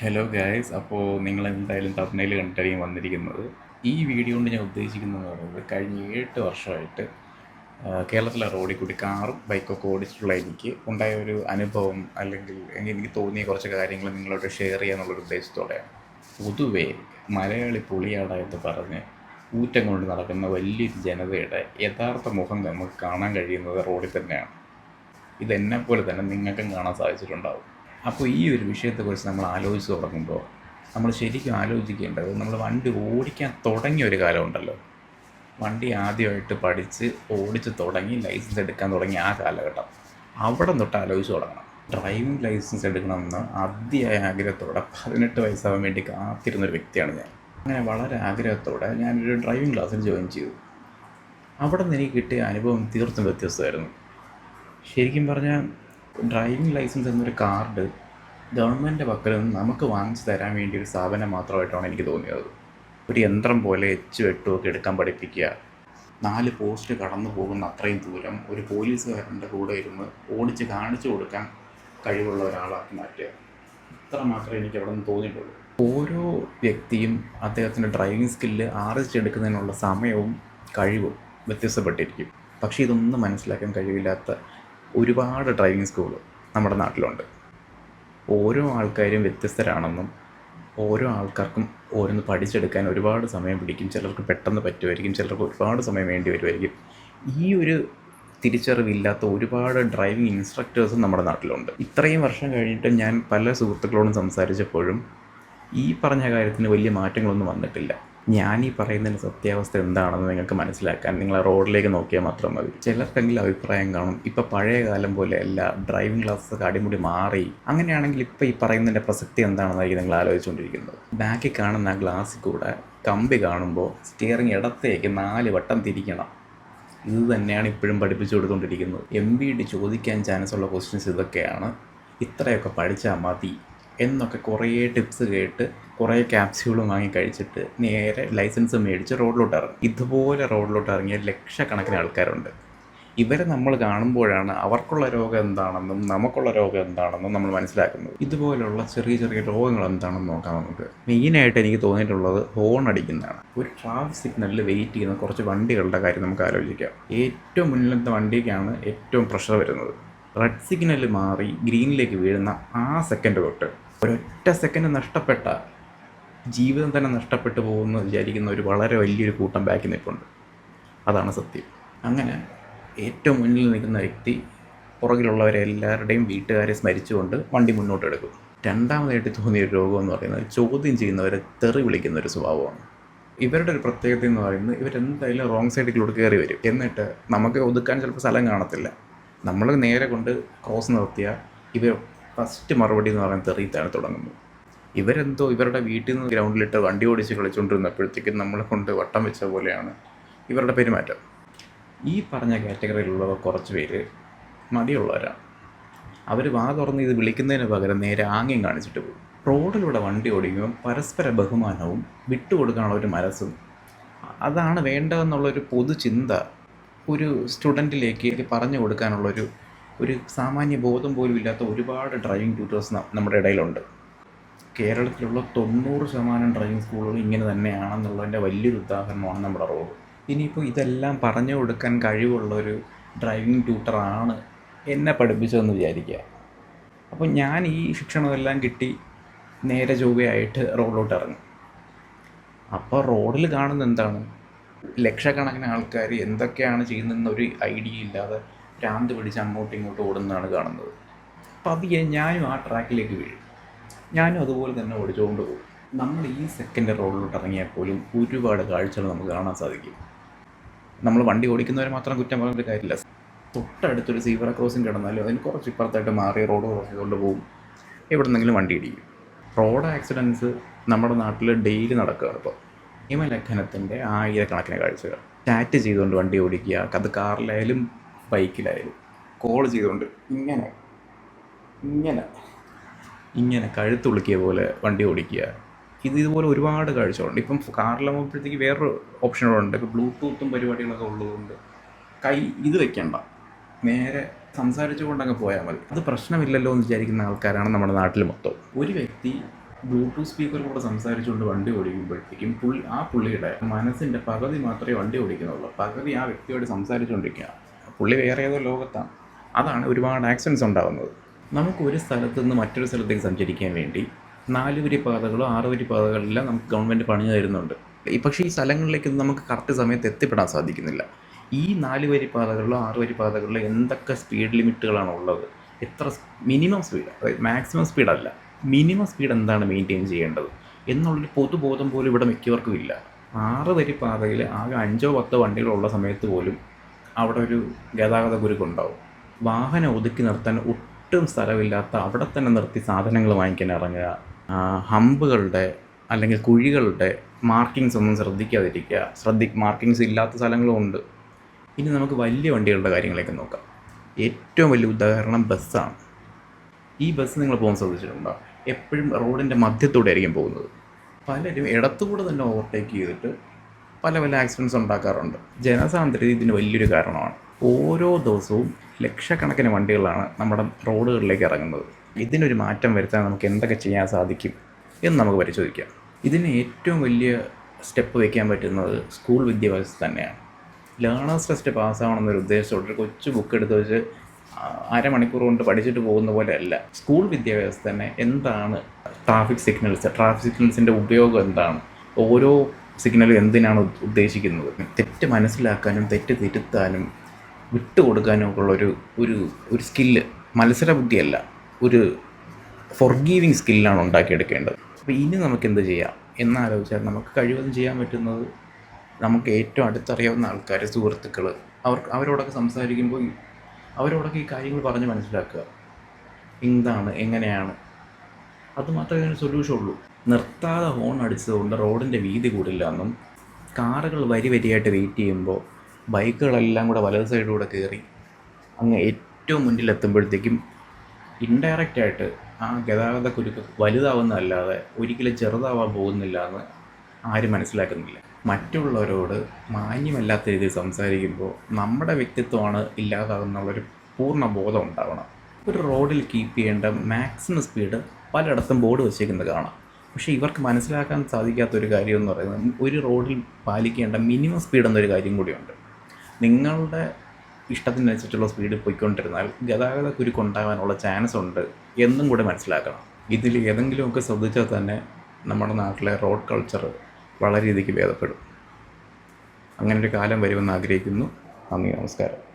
Hello guys അപ്പോൾ നിങ്ങൾ എന്തായാലും തപ്നയിൽ കണ്ടിട്ടായിരിക്കും വന്നിരിക്കുന്നത്. ഈ വീഡിയോ കൊണ്ട് ഞാൻ ഉദ്ദേശിക്കുന്നത് പറയുന്നത് കഴിഞ്ഞ എട്ട് വർഷമായിട്ട് കേരളത്തിലെ റോഡിൽ കൂടി കാറും ബൈക്കൊക്കെ ഓടിച്ചിട്ടുള്ള എനിക്ക് ഉണ്ടായ ഒരു അനുഭവം അല്ലെങ്കിൽ എനിക്ക് തോന്നിയ കുറച്ച് കാര്യങ്ങൾ നിങ്ങളോട് ഷെയർ ചെയ്യാന്നുള്ളൊരു ഉദ്ദേശത്തോടെയാണ്. പൊതുവേ മലയാളി പുളിയാട എന്ന് പറഞ്ഞ് ഊറ്റം കൊണ്ട് നടക്കുന്ന വലിയൊരു ജനതയുടെ യഥാർത്ഥ മുഖം നമുക്ക് കാണാൻ കഴിയുന്നത് റോഡിൽ തന്നെയാണ്. ഇതെന്നെപ്പോലെ തന്നെ നിങ്ങൾക്കും കാണാൻ സാധിച്ചിട്ടുണ്ടാവും. അപ്പോൾ ഈ ഒരു വിഷയത്തെക്കുറിച്ച് നമ്മൾ ആലോചിച്ച് തുടങ്ങുമ്പോൾ നമ്മൾ ശരിക്കും ആലോചിക്കേണ്ടത് നമ്മൾ വണ്ടി ഓടിക്കാൻ തുടങ്ങിയ ഒരു കാലമുണ്ടല്ലോ വണ്ടി ആദ്യമായിട്ട് പഠിച്ച് ഓടിച്ച് തുടങ്ങി ലൈസൻസ് എടുക്കാൻ തുടങ്ങിയ ആ കാലഘട്ടം. അവിടെ തൊട്ട് ആലോചിച്ച് തുടങ്ങണം. ഡ്രൈവിംഗ് ലൈസൻസ് എടുക്കണമെന്ന് അതിയായ ആഗ്രഹത്തോടെ പതിനെട്ട് വയസ്സാവാൻ വേണ്ടി കാത്തിരുന്നൊരു വ്യക്തിയാണ് ഞാൻ. അങ്ങനെ വളരെ ആഗ്രഹത്തോടെ ഞാനൊരു ഡ്രൈവിംഗ് ക്ലാസ്സിൽ ജോയിൻ ചെയ്തു. അവിടെ നിന്ന് എനിക്ക് കിട്ടിയ അനുഭവം തീർത്തും വ്യത്യസ്തമായിരുന്നു. ശരിക്കും പറഞ്ഞാൽ ഡ്രൈവിംഗ് ലൈസൻസ് എന്നൊരു കാർഡ് ഗവൺമെന്റ് പക്കൽ നിന്ന് നമുക്ക് വാങ്ങിച്ചു തരാൻ വേണ്ടി ഒരു സ്ഥാപനം മാത്രമായിട്ടാണ് എനിക്ക് തോന്നിയത്. ഒരു യന്ത്രം പോലെ എച്ച് വെട്ടും ഒക്കെ എടുക്കാൻ പഠിപ്പിക്കുക. നാല് പോസ്റ്റ് കടന്നു പോകുന്ന അത്രയും ദൂരം ഒരു പോലീസുകാരന്റെ കൂടെ ഇരുന്ന് ഓടിച്ച് കാണിച്ചു കൊടുക്കാൻ കഴിവുള്ള ഒരാളാക്കി മാറ്റുക. ഇത്ര മാത്രമേ എനിക്ക് അവിടെ നിന്ന് തോന്നിയിട്ടുള്ളൂ. ഓരോ വ്യക്തിയും അദ്ദേഹത്തിന്റെ ഡ്രൈവിംഗ് സ്കില്ല് ആർജിച്ചെടുക്കുന്നതിനുള്ള സമയവും കഴിവും വ്യത്യസ്തപ്പെട്ടിരിക്കും. പക്ഷേ ഇതൊന്നും മനസ്സിലാക്കാൻ കഴിവില്ലാത്ത ഒരുപാട് ഡ്രൈവിംഗ് സ്കൂൾ നമ്മുടെ നാട്ടിലുണ്ട്. ഓരോ ആൾക്കാരും വ്യത്യസ്തരാണെന്നും ഓരോ ആൾക്കാർക്കും ഓരോന്ന് പഠിച്ചെടുക്കാൻ ഒരുപാട് സമയം പിടിക്കും. ചിലർക്ക് പെട്ടെന്ന് പറ്റുമായിരിക്കും ചിലർക്ക് ഒരുപാട് സമയം വേണ്ടി വരുമായിരിക്കും. ഈ ഒരു തിരിച്ചറിവില്ലാത്ത ഒരുപാട് ഡ്രൈവിംഗ് ഇൻസ്ട്രക്ടേഴ്സും നമ്മുടെ നാട്ടിലുണ്ട്. ഇത്രയും വർഷം കഴിഞ്ഞിട്ട് ഞാൻ പല സുഹൃത്തുക്കളോടും സംസാരിച്ചപ്പോഴും ഈ പറഞ്ഞ കാര്യത്തിന് വലിയ മാറ്റങ്ങളൊന്നും വന്നിട്ടില്ല. ഞാൻ ഈ പറയുന്നതിന്റെ സത്യാവസ്ഥ എന്താണെന്ന് നിങ്ങൾക്ക് മനസ്സിലാക്കാൻ നിങ്ങൾ ആ റോഡിലേക്ക് നോക്കിയാൽ മാത്രം മതി. ചിലർക്കെങ്കിലും അഭിപ്രായം കാണും. ഇപ്പം പഴയ കാലം പോലെ പോലെയല്ല ഡ്രൈവിംഗ് ക്ലാസ്സൊക്കെ അടിമുടി മാറി. അങ്ങനെയാണെങ്കിൽ ഇപ്പം ഈ പറയുന്നതിന്റെ പ്രസക്തി എന്താണെന്നായിരിക്കും നിങ്ങൾ ആലോചിച്ചുകൊണ്ടിരിക്കുന്നത്. ബാക്കി കാണുന്ന ആ ഗ്ലാസ്സിൽ കൂടെ കമ്പി കാണുമ്പോൾ സ്റ്റിയറിംഗ് ഇടത്തേക്ക് നാല് വട്ടം തിരിക്കണം. ഇത് തന്നെയാണ് ഇപ്പോഴും പഠിപ്പിച്ചു കൊടുത്തുകൊണ്ടിരിക്കുന്നത്. എം ബി ഡി ചോദിക്കാൻ ചാൻസ് ഉള്ള ക്വസ്റ്റ്യൻസ് ഇതൊക്കെയാണ്. ഇത്രയൊക്കെ പഠിച്ചാൽ മതി. എന്നൊക്കെ കുറേ ടിപ്സ് കേട്ട് കുറേ ക്യാപ്സ്യൂളും വാങ്ങി കഴിച്ചിട്ട് നേരെ ലൈസൻസ് മേടിച്ച് റോഡിലോട്ട് ഇറങ്ങും. ഇതുപോലെ റോഡിലോട്ട് ഇറങ്ങിയ ലക്ഷക്കണക്കിന് ആൾക്കാരുണ്ട്. ഇവരെ നമ്മൾ കാണുമ്പോഴാണ് അവർക്കുള്ള രോഗം എന്താണെന്നും നമുക്കുള്ള രോഗം എന്താണെന്നും നമ്മൾ മനസ്സിലാക്കുന്നത്. ഇതുപോലുള്ള ചെറിയ ചെറിയ രോഗങ്ങൾ എന്താണെന്ന് നോക്കാം നമുക്ക്. മെയിനായിട്ട് എനിക്ക് തോന്നിയിട്ടുള്ളത് ഹോൺ അടിക്കുന്നതാണ്. ഒരു ട്രാഫിക് സിഗ്നലിൽ വെയിറ്റ് ചെയ്യുന്ന കുറച്ച് വണ്ടികളുടെ കാര്യം നമുക്ക് ആലോചിക്കാം. ഏറ്റവും മുന്നിലത്തെ വണ്ടിക്കാണ് ഏറ്റവും പ്രഷർ വരുന്നത്. റെഡ് സിഗ്നൽ മാറി ഗ്രീനിലേക്ക് വീഴുന്ന ആ സെക്കൻഡ് തൊട്ട് ഒരൊറ്റ സെക്കൻഡ് നഷ്ടപ്പെട്ട ജീവിതം തന്നെ നഷ്ടപ്പെട്ടു പോകുമെന്ന് വിചാരിക്കുന്ന ഒരു വളരെ വലിയൊരു കൂട്ടം ബാക്കി നിൽപ്പുണ്ട്. അതാണ് സത്യം. അങ്ങനെ ഏറ്റവും മുന്നിൽ നിൽക്കുന്ന വ്യക്തി പുറകിലുള്ളവരെ എല്ലാവരുടെയും വീട്ടുകാരെ സ്മരിച്ചുകൊണ്ട് വണ്ടി മുന്നോട്ട് എടുക്കും. രണ്ടാമതായിട്ട് തോന്നിയ ഒരു രോഗം എന്ന് പറയുന്നത് ചോദ്യം ചെയ്യുന്നവരെ തെറി വിളിക്കുന്ന ഒരു സ്വഭാവമാണ്. ഇവരുടെ ഒരു പ്രത്യേകത എന്ന് പറയുന്നത് ഇവരെന്തായാലും റോങ് സൈഡിലൂടെ കയറി വരും. എന്നിട്ട് നമുക്ക് ഒതുക്കാൻ ചിലപ്പോൾ സ്ഥലം കാണത്തില്ല. നമ്മൾ നേരെ കൊണ്ട് ക്രോസ് നിർത്തിയാൽ ഇവർ ഫസ്റ്റ് മറുപടി എന്ന് പറയുന്നത് തെറിയിത്താണ് തുടങ്ങുന്നത്. ഇവരെന്തോ ഇവരുടെ വീട്ടിൽ നിന്ന് ഗ്രൗണ്ടിലിട്ട് വണ്ടി ഓടിച്ച് കളിച്ചുകൊണ്ടിരുന്നപ്പോഴത്തേക്കും നമ്മളെ കൊണ്ട് വട്ടം വെച്ച പോലെയാണ് ഇവരുടെ പെരുമാറ്റം. ഈ പറഞ്ഞ കാറ്റഗറിയിലുള്ളവർ കുറച്ച് പേര് മടിയുള്ളവരാണ്. അവർ വാ തുറന്ന് ഇത് വിളിക്കുന്നതിന് പകരം നേരെ ആംഗ്യം കാണിച്ചിട്ട് പോകും. റോഡിലൂടെ വണ്ടി ഓടിക്കുമ്പോൾ പരസ്പര ബഹുമാനവും വിട്ടുകൊടുക്കാനുള്ള ഒരു മനസ്സും അതാണ് വേണ്ടതെന്നുള്ളൊരു പൊതുചിന്ത ഒരു സ്റ്റുഡന്റിലേക്ക് പറഞ്ഞു കൊടുക്കാനുള്ളൊരു ഒരു സാമാന്യ ബോധം പോലും ഇല്ലാത്ത ഒരുപാട് ഡ്രൈവിംഗ് ട്യൂട്ടേഴ്സ് നമ്മുടെ ഇടയിലുണ്ട്. കേരളത്തിലുള്ള തൊണ്ണൂറ് ശതമാനം ഡ്രൈവിംഗ് സ്കൂളുകൾ ഇങ്ങനെ തന്നെയാണെന്നുള്ളതിന്റെ വലിയൊരു ഉദാഹരണമാണ് നമ്മുടെ റോഡ്. ഇനിയിപ്പോൾ ഇതെല്ലാം പറഞ്ഞു കൊടുക്കാൻ കഴിവുള്ള ഒരു ഡ്രൈവിംഗ് ട്യൂട്ടറാണ് എന്നെ പഠിപ്പിച്ചതെന്ന് വിചാരിക്കുക. അപ്പോൾ ഞാൻ ഈ ശിക്ഷണമെല്ലാം കിട്ടി നേരെ ചൊവ്വയായിട്ട് റോഡിലോട്ട് ഇറങ്ങും. അപ്പോൾ റോഡിൽ കാണുന്ന എന്താണ്? ലക്ഷക്കണക്കിന് ആൾക്കാർ എന്തൊക്കെയാണ് ചെയ്യുന്നതെന്നൊരു ഐഡിയ ഇല്ലാതെ ഭ്രാന്ത് പിടിച്ച് അങ്ങോട്ടും ഇങ്ങോട്ടും ഓടുന്നതാണ് കാണുന്നത്. അത് ഞാനും ആ ട്രാക്കിലേക്ക് വീഴും. ഞാനും അതുപോലെ തന്നെ ഓടിച്ചുകൊണ്ട് പോകും. നമ്മൾ ഈ സെക്കൻഡ് റോഡിലോട്ട് ഇറങ്ങിയാൽ പോലും ഒരുപാട് കാഴ്ചകൾ നമുക്ക് കാണാൻ സാധിക്കും. നമ്മൾ വണ്ടി ഓടിക്കുന്നവരെ മാത്രം കുറ്റം പറഞ്ഞിട്ട് കാര്യമില്ല. തൊട്ടടുത്തൊരു സീബ്ര ക്രോസിംഗ് കിടന്നാലും അതിന് കുറച്ച് ഇപ്പുറത്തായിട്ട് മാറി റോഡ് കുറച്ചുകൊണ്ട് പോകും. എവിടെന്നെങ്കിലും വണ്ടി ഇടിക്കും. റോഡ് ആക്സിഡൻസ് നമ്മുടെ നാട്ടിൽ ഡെയിലി നടക്കുകയാണ് ഇപ്പോൾ നിയമലംഘനത്തിന്റെ ആയിരക്കണക്കിന് കാഴ്ചകൾ. ചാറ്റ് ചെയ്തുകൊണ്ട് വണ്ടി ഓടിക്കുക അത് കാറിലായാലും ബൈക്കിലായാലും കോൾ ചെയ്തുകൊണ്ട് ഇങ്ങനെ ഇങ്ങനെ ഇങ്ങനെ കഴുത്തുളുക്കിയ പോലെ വണ്ടി ഓടിക്കുക. ഇത് ഇതുപോലെ ഒരുപാട് കാഴ്ചകളുണ്ട്. ഇപ്പം കാറിലാകുമ്പോഴത്തേക്ക് വേറൊരു ഓപ്ഷനുകളുണ്ട്. ഇപ്പോൾ ബ്ലൂടൂത്തും പരിപാടികളൊക്കെ ഉള്ളതുകൊണ്ട് കൈ ഇത് വെക്കണ്ട. നേരെ സംസാരിച്ചു കൊണ്ടങ്ങ് പോയാൽ മതി. അത് പ്രശ്നമില്ലല്ലോ എന്ന് വിചാരിക്കുന്ന ആൾക്കാരാണ് നമ്മുടെ നാട്ടിൽ മൊത്തം. ഒരു വ്യക്തി ബ്ലൂടൂത്ത് സ്പീക്കറിലൂടെ സംസാരിച്ചുകൊണ്ട് വണ്ടി ഓടിക്കുമ്പോഴത്തേക്കും പുള്ളി ആ പുള്ളിയുടെ മനസ്സിന്റെ പകുതി മാത്രമേ വണ്ടി ഓടിക്കുന്നുള്ളൂ. പകുതി ആ വ്യക്തിയോട് സംസാരിച്ചുകൊണ്ടിരിക്കുക പുള്ളി വേറെ ഏതോ ലോകത്താണ്. അതാണ് ഒരുപാട് ആക്സിഡൻസ് ഉണ്ടാകുന്നത് നമുക്ക് ഒരു സ്ഥലത്ത് നിന്ന് മറ്റൊരു സ്ഥലത്തേക്ക് സഞ്ചരിക്കാൻ വേണ്ടി നാല് വരി പാതകളോ ആറ് വരി പാതകളെല്ലാം നമുക്ക് ഗവൺമെന്റ് പണിഞ്ഞു തരുന്നുണ്ട്. പക്ഷേ ഈ സ്ഥലങ്ങളിലേക്ക് നമുക്ക് കറക്റ്റ് സമയത്ത് എത്തിപ്പെടാൻ സാധിക്കുന്നില്ല. ഈ നാല് വരി പാതകളിലോ ആറ് വരി പാതകളിലോ എന്തൊക്കെ സ്പീഡ് ലിമിറ്റുകളാണ് ഉള്ളത്? എത്ര മിനിമം സ്പീഡ് അതായത് മാക്സിമം സ്പീഡല്ല മിനിമം സ്പീഡ് എന്താണ് മെയിന്റെയിൻ ചെയ്യേണ്ടത്? എന്നുള്ളൊരു പൊതുബോധം പോലും ഇവിടെ മിക്കവർക്കും ഇല്ല. ആറ് വരി പാതയിൽ ആകെ അഞ്ചോ പത്തോ വണ്ടികളുള്ള സമയത്ത് പോലും അവിടെ ഒരു ഗതാഗത കുരുക്കുണ്ടാവും. വാഹനം ഒതുക്കി നിർത്താൻ ഒട്ടും സ്ഥലമില്ലാത്ത അവിടെ തന്നെ നിർത്തി സാധനങ്ങൾ വാങ്ങിക്കാൻ ഇറങ്ങുക. ഹമ്പുകളുടെ അല്ലെങ്കിൽ കുഴികളുടെ മാർക്കിങ്സ് ഒന്നും ശ്രദ്ധിക്കാതിരിക്കുക. ശ്രദ്ധി മാർക്കിങ്സ് ഇല്ലാത്ത സ്ഥലങ്ങളും ഉണ്ട്. ഇനി നമുക്ക് വലിയ വണ്ടികളുടെ കാര്യങ്ങളൊക്കെ നോക്കാം. ഏറ്റവും വലിയ ഉദാഹരണം ബസ്സാണ് ഈ ബസ് നിങ്ങൾ പോകാൻ ശ്രദ്ധിച്ചിട്ടുണ്ടോ? എപ്പോഴും റോഡിന്റെ മധ്യത്തൂടെ ആയിരിക്കും പോകുന്നത്. പലരും ഇടത്തുകൂടെ തന്നെ ഓവർടേക്ക് ചെയ്തിട്ട് പല പല ആക്സിഡൻസ് ഉണ്ടാക്കാറുണ്ട്. ജനസാന്ദ്രത ഇതിന് വലിയൊരു കാരണമാണ്. ഓരോ ദിവസവും ലക്ഷക്കണക്കിന് വണ്ടികളാണ് നമ്മുടെ റോഡുകളിലേക്ക് ഇറങ്ങുന്നത്. ഇതിനൊരു മാറ്റം വരുത്താൻ നമുക്ക് എന്തൊക്കെ ചെയ്യാൻ സാധിക്കും എന്ന് നമുക്ക് പരിശോധിക്കാം. ഇതിന് ഏറ്റവും വലിയ സ്റ്റെപ്പ് വയ്ക്കാൻ പറ്റുന്നത് സ്കൂൾ വിദ്യാഭ്യാസം തന്നെയാണ്. ലേണേഴ്സ് ടെസ്റ്റ് പാസ്സാവണമെന്നൊരു ഉദ്ദേശത്തോടെ കൊച്ചു ബുക്ക് എടുത്ത് വെച്ച് അരമണിക്കൂർ കൊണ്ട് പഠിച്ചിട്ട് പോകുന്ന പോലെ അല്ല. സ്കൂൾ വിദ്യാഭ്യാസം തന്നെ എന്താണ് ട്രാഫിക് സിഗ്നൽസ് ട്രാഫിക് സിഗ്നൽസിന്റെ ഉപയോഗം എന്താണ്? ഓരോ സിഗ്നലും എന്തിനാണ് ഉദ്ദേശിക്കുന്നത്? തെറ്റ് മനസ്സിലാക്കാനും തെറ്റ് തിരുത്താനും വിട്ടുകൊടുക്കാനും ഉള്ള ഒരു ഒരു ഒരു സ്കില്ല് മത്സര ബുദ്ധിയല്ല ഒരു ഫൊർഗീവിങ് സ്കില്ലാണ് ഉണ്ടാക്കിയെടുക്കേണ്ടത്. അപ്പോൾ ഇനി നമുക്ക് എന്ത് ചെയ്യാം? എന്നാലോചിച്ചാൽ നമുക്ക് കഴിവതും ചെയ്യാൻ പറ്റുന്നത് നമുക്ക് ഏറ്റവും അടുത്തറിയാവുന്ന ആൾക്കാർ സുഹൃത്തുക്കൾ അവർ അവരോടൊക്കെ സംസാരിക്കുമ്പോൾ അവരോടൊക്കെ ഈ കാര്യങ്ങൾ പറഞ്ഞ് മനസ്സിലാക്കുക. എന്താണ് എങ്ങനെയാണ് അത് മാത്രമേ ഇതിന് സൊല്യൂഷൻ ഉള്ളൂ. നിർത്താതെ ഹോൺ അടിച്ചതുകൊണ്ട് റോഡിന്റെ വീതി കൂടില്ല എന്നും കാറുകൾ വരി വരിയായിട്ട് വെയിറ്റ് ചെയ്യുമ്പോൾ ബൈക്കുകളെല്ലാം കൂടെ വലത് സൈഡിലൂടെ കയറി അങ്ങ് ഏറ്റവും മുന്നിലെത്തുമ്പോഴത്തേക്കും ഇൻഡയറക്റ്റ് ആയിട്ട് ആ ഗതാഗത കുരുക്ക് വലുതാവുന്നതല്ലാതെ ഒരിക്കലും ചെറുതാവാൻ പോകുന്നില്ല എന്ന് ആരും മനസ്സിലാക്കുന്നില്ല. മറ്റുള്ളവരോട് മാന്യമല്ലാത്ത രീതിയിൽ സംസാരിക്കുമ്പോൾ നമ്മുടെ വ്യക്തിത്വമാണ് ഇല്ലാതാകുന്നുള്ളൊരു പൂർണ ബോധം ഉണ്ടാവണം. ഒരു റോഡിൽ കീപ്പ് ചെയ്യേണ്ട മാക്സിമം സ്പീഡ് പലയിടത്തും ബോർഡ് വെച്ചേക്കുന്നത് കാണാം. പക്ഷേ ഇവർക്ക് മനസ്സിലാക്കാൻ സാധിക്കാത്ത ഒരു കാര്യം എന്ന് പറയുന്നത് ഒരു റോഡിൽ പാലിക്കേണ്ട മിനിമം സ്പീഡ് എന്നൊരു കാര്യം കൂടിയുണ്ട്. നിങ്ങളുടെ ഇഷ്ടത്തിനനുസരിച്ചുള്ള സ്പീഡിൽ പോയിക്കൊണ്ടിരുന്നാൽ ഗതാഗത കുരുക്കുണ്ടാകാനുള്ള ചാൻസ് ഉണ്ട് എന്നും കൂടെ മനസ്സിലാക്കണം. ഇതിൽ ഏതെങ്കിലുമൊക്കെ ശ്രദ്ധിച്ചാൽ തന്നെ നമ്മുടെ നാട്ടിലെ റോഡ് കൾച്ചർ വളരെ രീതിക്ക് ഭേദപ്പെടും. അങ്ങനെ ഒരു കാലം വരുമെന്ന് ആഗ്രഹിക്കുന്നു. നന്ദി നമസ്കാരം.